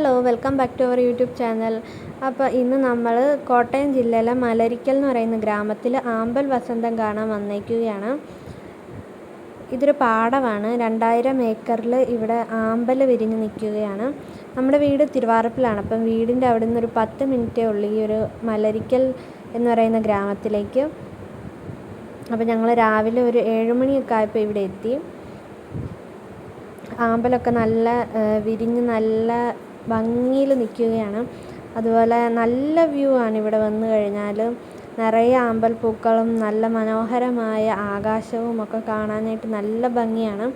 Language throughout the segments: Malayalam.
Hello welcome back to our YouTube channel. അപ്പോൾ ഇന്ന് നമ്മൾ കോട്ടയം ജില്ലയിലെ മലരിക്കൽ എന്ന് പറയുന്ന ഗ്രാമത്തിൽ ആമ്പൽ വസന്തം കാണാൻ വന്നേക്കുകയാണ്. ഇതൊരു പാടമാണ്. രണ്ടായിരം ഏക്കറിൽ ഇവിടെ ആമ്പൽ വിരിഞ്ഞ് നിൽക്കുകയാണ്. നമ്മുടെ വീട് തിരുവാറപ്പിലാണ്. അപ്പം വീടിന്റെ അവിടെ നിന്ന് ഒരു പത്ത് മിനിറ്റേ ഉള്ളൂ ഈ ഒരു മലരിക്കൽ എന്ന് പറയുന്ന ഗ്രാമത്തിലേക്ക്. അപ്പോൾ ഞങ്ങൾ രാവിലെ ഒരു ഏഴുമണിയൊക്കെ ആയപ്പോൾ ഇവിടെ എത്തി. ആമ്പലൊക്കെ നല്ല വിരിഞ്ഞ് നല്ല ഭംഗിയിൽ നിൽക്കുകയാണ്. അതുപോലെ നല്ല വ്യൂ ആണ് ഇവിടെ വന്നു കഴിഞ്ഞാൽ നിറയെ ആമ്പൽ പൂക്കളും നല്ല മനോഹരമായ ആകാശവും ഒക്കെ കാണാനായിട്ട് നല്ല ഭംഗിയാണ്.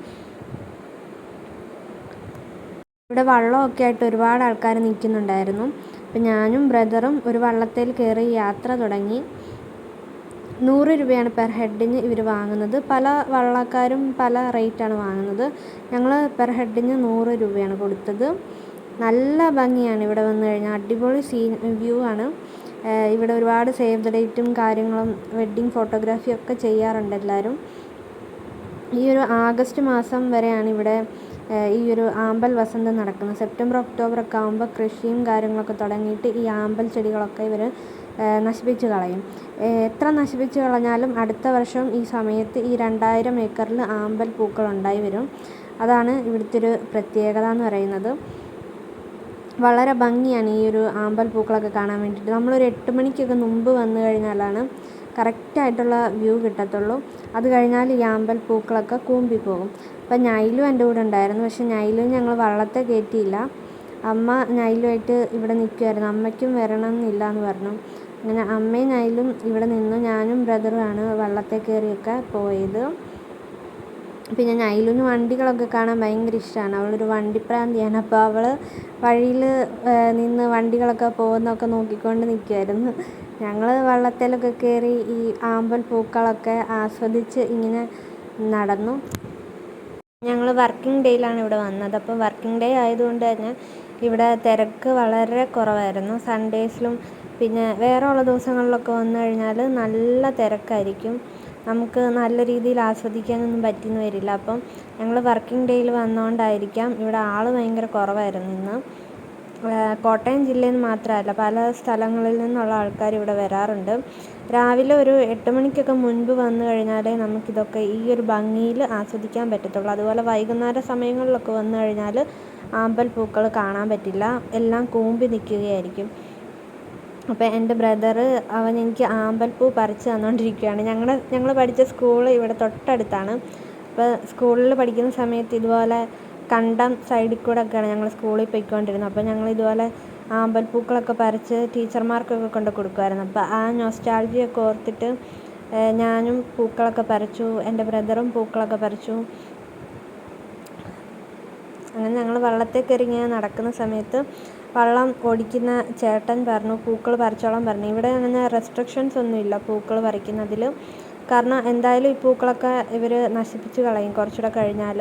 ഇവിടെ വള്ളമൊക്കെ ആയിട്ട് ഒരുപാട് ആൾക്കാർ നിൽക്കുന്നുണ്ടായിരുന്നു. അപ്പം ഞാനും ബ്രദറും ഒരു വള്ളത്തിൽ കയറി യാത്ര തുടങ്ങി. നൂറ് രൂപയാണ് പെർ ഹെഡിന് ഇവർ വാങ്ങുന്നത്. പല വള്ളക്കാരും പല റേറ്റാണ് വാങ്ങുന്നത്. ഞങ്ങൾ പെർ ഹെഡിന് നൂറ് രൂപയാണ് കൊടുത്തത്. നല്ല ഭംഗിയാണ് ഇവിടെ വന്നു കഴിഞ്ഞാൽ. അടിപൊളി സീൻ വ്യൂ ആണ്. ഇവിടെ ഒരുപാട് സേവ് ദ ഡേറ്റും കാര്യങ്ങളും വെഡ്ഡിങ് ഫോട്ടോഗ്രാഫി ഒക്കെ ചെയ്യാറുണ്ട് എല്ലാവരും. ഈ ഒരു ആഗസ്റ്റ് മാസം വരെയാണ് ഇവിടെ ഈ ഒരു ആമ്പൽ വസന്തം നടക്കുന്നത്. സെപ്റ്റംബർ ഒക്ടോബർ ഒക്കെ ആകുമ്പോൾ കൃഷിയും കാര്യങ്ങളൊക്കെ തുടങ്ങിയിട്ട് ഈ ആമ്പൽ ചെടികളൊക്കെ ഇവർ നശിപ്പിച്ച് കളയും. എത്ര നശിപ്പിച്ച് കളഞ്ഞാലും അടുത്ത വർഷം ഈ സമയത്ത് ഈ രണ്ടായിരം ഏക്കറിൽ ആമ്പൽ പൂക്കൾ ഉണ്ടായി വരും. അതാണ് ഇവിടുത്തെ ഒരു പ്രത്യേകത എന്ന് പറയുന്നത്. വളരെ ഭംഗിയാണ് ഈ ഒരു ആമ്പൽ പൂക്കളൊക്കെ കാണാൻ വേണ്ടിയിട്ട്. നമ്മളൊരു എട്ട് മണിക്കൊക്കെ മുമ്പ് വന്നു കഴിഞ്ഞാലാണ് കറക്റ്റായിട്ടുള്ള വ്യൂ കിട്ടത്തുള്ളൂ. അത് കഴിഞ്ഞാൽ ഈ ആമ്പൽ പൂക്കളൊക്കെ കൂമ്പി പോകും. അപ്പം ഞൈലു എന്റെ കൂടെ ഉണ്ടായിരുന്നു. പക്ഷേ ഞൈലു ഞങ്ങൾ വള്ളത്തെ കയറ്റിയില്ല. അമ്മ ഞൈലുമായിട്ട് ഇവിടെ നിൽക്കുമായിരുന്നു അമ്മയ്ക്കും വരണം എന്നില്ല എന്ന് പറഞ്ഞു. അങ്ങനെ അമ്മയും ഞൈലും ഇവിടെ നിന്നു. ഞാനും ബ്രദറുമാണ് വള്ളത്തെ കയറിയൊക്കെ പോയത്. പിന്നെ നൈലുന് വണ്ടികളൊക്കെ കാണാൻ ഭയങ്കര ഇഷ്ടമാണ് അവളൊരു വണ്ടിപ്രാന്തിയാണ്. അപ്പോൾ അവൾ വഴിയിൽ നിന്ന് വണ്ടികളൊക്കെ പോകുന്നതൊക്കെ നോക്കിക്കൊണ്ട് നിൽക്കുമായിരുന്നു ഞങ്ങൾ വള്ളത്തിലൊക്കെ കയറി ഈ ആമ്പൽ പൂക്കളൊക്കെ ആസ്വദിച്ച് ഇങ്ങനെ നടന്നു. ഞങ്ങൾ വർക്കിംഗ് ഡേയിലാണ് ഇവിടെ വന്നത്. അപ്പോൾ വർക്കിംഗ് ഡേ ആയതുകൊണ്ട് തന്നെ ഇവിടെ തിരക്ക് വളരെ കുറവായിരുന്നു. സൺഡേസിലും പിന്നെ വേറെ ഉള്ള ദിവസങ്ങളിലൊക്കെ വന്നു കഴിഞ്ഞാൽ നല്ല തിരക്കായിരിക്കും. നമുക്ക് നല്ല രീതിയിൽ ആസ്വദിക്കാനൊന്നും പറ്റിയെന്ന് വരില്ല. അപ്പം ഞങ്ങൾ വർക്കിംഗ് ഡേയിൽ വന്നതുകൊണ്ടായിരിക്കാം ഇവിടെ ആൾ ഭയങ്കര കുറവായിരുന്നു ഇന്ന്. കോട്ടയം ജില്ലയിൽ നിന്ന് മാത്രമല്ല പല സ്ഥലങ്ങളിൽ നിന്നുള്ള ആൾക്കാർ ഇവിടെ വരാറുണ്ട്. രാവിലെ ഒരു എട്ട് മണിക്കൊക്കെ മുൻപ് വന്നു കഴിഞ്ഞാലേ നമുക്കിതൊക്കെ ഈ ഒരു ഭംഗിയിൽ ആസ്വദിക്കാൻ പറ്റത്തുള്ളൂ. അതുപോലെ വൈകുന്നേര സമയങ്ങളിലൊക്കെ വന്നു കഴിഞ്ഞാൽ ആമ്പൽ പൂക്കൾ കാണാൻ പറ്റില്ല. എല്ലാം കൂമ്പി നിൽക്കുകയായിരിക്കും. അപ്പോൾ എന്റെ ബ്രദർ അവൻ എനിക്ക് ആമ്പൽപ്പൂ പറിച്ച് തന്നുകൊണ്ടിരിക്കുകയാണ് ഞങ്ങൾ ഞങ്ങൾ പഠിച്ച സ്കൂൾ ഇവിടെ തൊട്ടടുത്താണ്. അപ്പോൾ സ്കൂളിൽ പഠിക്കുന്ന സമയത്ത് ഇതുപോലെ കണ്ടം സൈഡിൽ കൂടെ ഒക്കെയാണ് ഞങ്ങൾ സ്കൂളിൽ പോയിക്കൊണ്ടിരുന്നത്. അപ്പോൾ ഞങ്ങൾ ഇതുപോലെ ആമ്പൽപ്പൂക്കളൊക്കെ പറിച്ച് ടീച്ചർമാർക്കൊക്കെ കൊണ്ട് കൊടുക്കുമായിരുന്നു അപ്പോൾ ആ നൊസ്റ്റാൾജിയൊക്കെ ഓർത്തിട്ട് ഞാനും പൂക്കളൊക്കെ പറിച്ചു എന്റെ ബ്രദറും പൂക്കളൊക്കെ പറിച്ചു. അങ്ങനെ ഞങ്ങൾ വള്ളത്തിൽ നടക്കുന്ന സമയത്ത് വള്ളം ഓടിക്കുന്ന ചേട്ടൻ പറഞ്ഞു പൂക്കൾ പറിച്ചോളാൻ പറഞ്ഞു. ഇവിടെ അങ്ങനെ റെസ്ട്രിക്ഷൻസ് ഒന്നുമില്ല പൂക്കൾ പറിക്കുന്നതിൽ കാരണം എന്തായാലും ഈ പൂക്കളൊക്കെ ഇവർ നശിപ്പിച്ച് കളയും കുറച്ചുകൂടെ കഴിഞ്ഞാൽ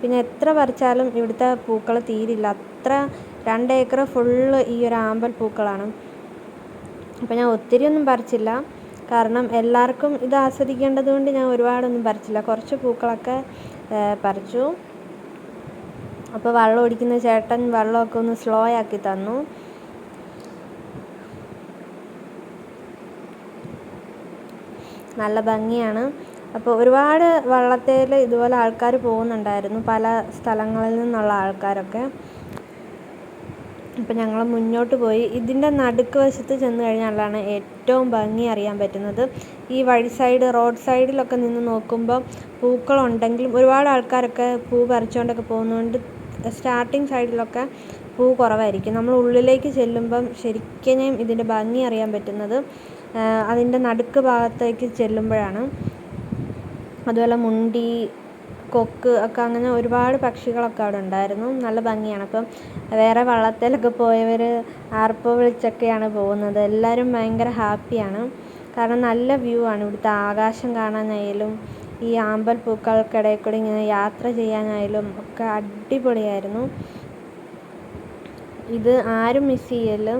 പിന്നെ എത്ര പറിച്ചാലും ഇവിടുത്തെ പൂക്കൾ തീരില്ല. അത്ര രണ്ട് ഏക്കർ ഫുള്ള് ഈ ഒരു ആമ്പൽ പൂക്കളാണ്. അപ്പോൾ ഞാൻ ഒത്തിരി ഒന്നും പറിച്ചില്ല. കാരണം എല്ലാവർക്കും ഇത് ആസ്വദിക്കേണ്ടതുകൊണ്ട് ഞാൻ ഒരുപാടൊന്നും പറിച്ചില്ല. കുറച്ച് പൂക്കളൊക്കെ പറിച്ചു. അപ്പോൾ വെള്ളം ഓടിക്കുന്ന ചേട്ടൻ വെള്ളമൊക്കെ ഒന്ന് സ്ലോ ആക്കി തന്നു. നല്ല ഭംഗിയാണ്. അപ്പോൾ ഒരുപാട് വള്ളത്തേൽ ഇതുപോലെ ആൾക്കാർ പോകുന്നുണ്ടായിരുന്നു പല സ്ഥലങ്ങളിൽ നിന്നുള്ള ആൾക്കാരൊക്കെ. അപ്പം ഞങ്ങൾ മുന്നോട്ട് പോയി. ഇതിന്റെ നടുക്ക് വശത്ത് ചെന്ന് കഴിഞ്ഞാലാണ് ഏറ്റവും ഭംഗി അറിയാൻ പറ്റുന്നത്. ഈ വഴി സൈഡ് റോഡ് സൈഡിലൊക്കെ നിന്ന് നോക്കുമ്പോൾ പൂക്കളുണ്ടെങ്കിലും ഒരുപാട് ആൾക്കാരൊക്കെ പൂ പറിച്ചുകൊണ്ടൊക്കെ പോകുന്നതുകൊണ്ട് സ്റ്റാർട്ടിങ് സൈഡിലൊക്കെ പൂ കുറവായിരിക്കും. നമ്മൾ ഉള്ളിലേക്ക് ചെല്ലുമ്പം ശരിക്കും ഇതിന്റെ ഭംഗി അറിയാൻ പറ്റുന്നത് അതിന്റെ നടുക്ക് ഭാഗത്തേക്ക് ചെല്ലുമ്പോഴാണ്. അതുപോലെ മുണ്ടി കൊക്ക് ഒക്കെ അങ്ങനെ ഒരുപാട് പക്ഷികളൊക്കെ അവിടെ ഉണ്ടായിരുന്നു. നല്ല ഭംഗിയാണ്. അപ്പം വേറെ വള്ളത്തിലൊക്കെ പോയവർ ആർപ്പോ വിളിച്ചൊക്കെയാണ് പോകുന്നത്. എല്ലാവരും ഭയങ്കര ഹാപ്പിയാണ് കാരണം നല്ല വ്യൂ ആണ്. ഇവിടുത്തെ ആകാശം കാണാനായാലും ഈ ആമ്പൽ പൂക്കൾക്കിടയിൽ കൂടി ഇങ്ങനെ യാത്ര ചെയ്യാനായാലും ഒക്കെ അടിപൊളിയായിരുന്നു. ഇത് ആരും മിസ് ചെയ്യല്ല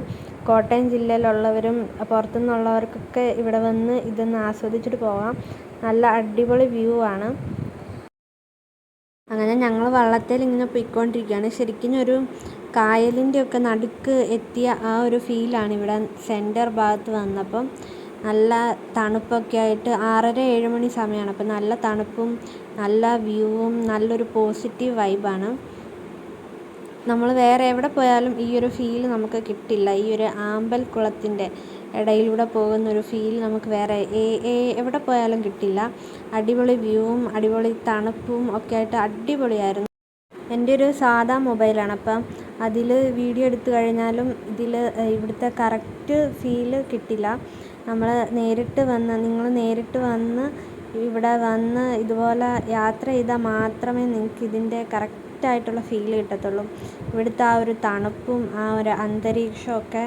കോട്ടയം ജില്ലയിലുള്ളവരും പുറത്തുനിന്നുള്ളവർക്കൊക്കെ ഇവിടെ വന്ന് ഇതൊന്ന് ആസ്വദിച്ചിട്ട് പോകാം നല്ല അടിപൊളി വ്യൂ ആണ്. അങ്ങനെ ഞങ്ങൾ വള്ളത്തിൽ ഇങ്ങനെ പോയിക്കൊണ്ടിരിക്കുകയാണ്. ശരിക്കും ഒരു കായലിന്റെ ഒക്കെ നടുക്ക് എത്തിയ ആ ഒരു ഫീലാണ് ഇവിടെ സെന്റർ ഭാഗത്ത് വന്നപ്പം. നല്ല തണുപ്പൊക്കെ ആയിട്ട് ആറര ഏഴ് മണി സമയമാണ് അപ്പം നല്ല തണുപ്പും നല്ല വ്യൂവും നല്ലൊരു പോസിറ്റീവ് വൈബാണ്. നമ്മൾ വേറെ എവിടെ പോയാലും ഈ ഒരു ഫീൽ നമുക്ക് കിട്ടില്ല. ഈ ഒരു ആമ്പൽ കുളത്തിന്റെ ഇടയിലൂടെ പോകുന്ന ഒരു ഫീൽ നമുക്ക് വേറെ എവിടെ പോയാലും കിട്ടില്ല. അടിപൊളി വ്യൂവും അടിപൊളി തണുപ്പും ഒക്കെ ആയിട്ട് അടിപൊളിയായിരുന്നു. എന്റെ ഒരു സാധാ മൊബൈലാണ്. അപ്പം അതിൽ വീഡിയോ എടുത്തു കഴിഞ്ഞാലും ഇതിൽ ഇവിടുത്തെ കറക്റ്റ് ഫീൽ കിട്ടില്ല. നമ്മൾ നേരിട്ട് വന്ന് നിങ്ങൾ നേരിട്ട് വന്ന് ഇവിടെ വന്ന് ഇതുപോലെ യാത്ര ചെയ്താൽ മാത്രമേ നിങ്ങൾക്ക് ഇതിന്റെ കറക്റ്റായിട്ടുള്ള ഫീൽ കിട്ടത്തുള്ളൂ. ഇവിടുത്തെ ആ ഒരു തണുപ്പും ആ ഒരു അന്തരീക്ഷമൊക്കെ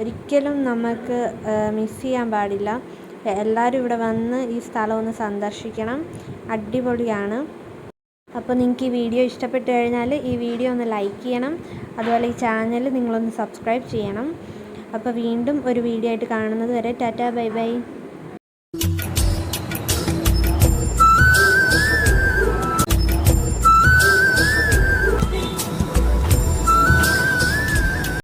ഒരിക്കലും നമുക്ക് മിസ് ചെയ്യാൻ പാടില്ല. എല്ലാവരും ഇവിടെ വന്ന് ഈ സ്ഥലം ഒന്ന് സന്ദർശിക്കണം. അടിപൊളിയാണ്. അപ്പോൾ നിങ്ങൾക്ക് ഈ വീഡിയോ ഇഷ്ടപ്പെട്ട് കഴിഞ്ഞാൽ ഈ വീഡിയോ ഒന്ന് ലൈക്ക് ചെയ്യണം. അതുപോലെ ഈ ചാനൽ നിങ്ങളൊന്ന് സബ്സ്ക്രൈബ് ചെയ്യണം. അപ്പോൾ വീണ്ടും ഒരു വീഡിയോ ആയിട്ട് കാണുന്നത് വരെ ടാറ്റാ ബൈ ബൈ.